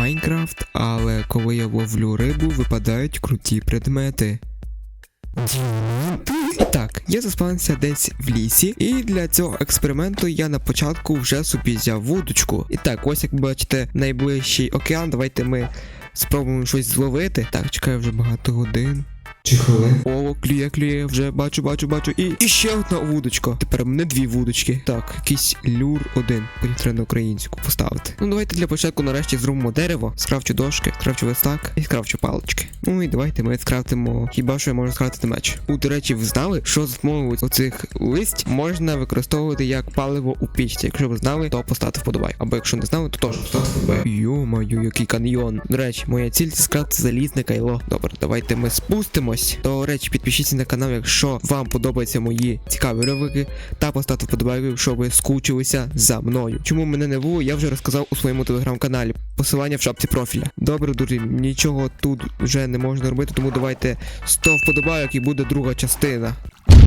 Майнкрафт, але коли я ловлю рибу, випадають круті предмети. І так, я заспавнився десь в лісі, і для цього експерименту я на початку вже собі взяв вудочку. І так, ось як бачите, найближчий океан. Давайте ми спробуємо щось зловити. Так, чекаю вже багато годин. Чи хвилин? О, клює, клює, вже бачу, бачу, бачу. І, і ще одна вудочка. Тепер мене дві вудочки. Так, якийсь люр один. Потім на українську поставити. Ну давайте для початку нарешті зробимо дерево, скрафчу дошки, скрафчу листак і скрафчу палички. Ну і давайте ми скрафтимо. Хіба що я можу скрафтити меч. У до речі, ви знали, що з допомогою оцих листь можна використовувати як паливо у пічці. Якщо ви знали, то поставте вподобай. Або якщо не знали, то теж поставте вподобай. Йо-маю, який каньйон. До речі, моя ціль це скрафтити залізне кайло. Добре, давайте ми спустимось. До речі, підпишіться на канал, якщо вам подобаються мої цікаві ролики, та поставте вподобайку, якщо ви скучилися за мною. Чому мене не було, я вже розказав у своєму телеграм-каналі. Посилання в шапці профіля. Добре, друзі, нічого тут вже не можна робити, тому давайте 100 вподобайок і буде друга частина.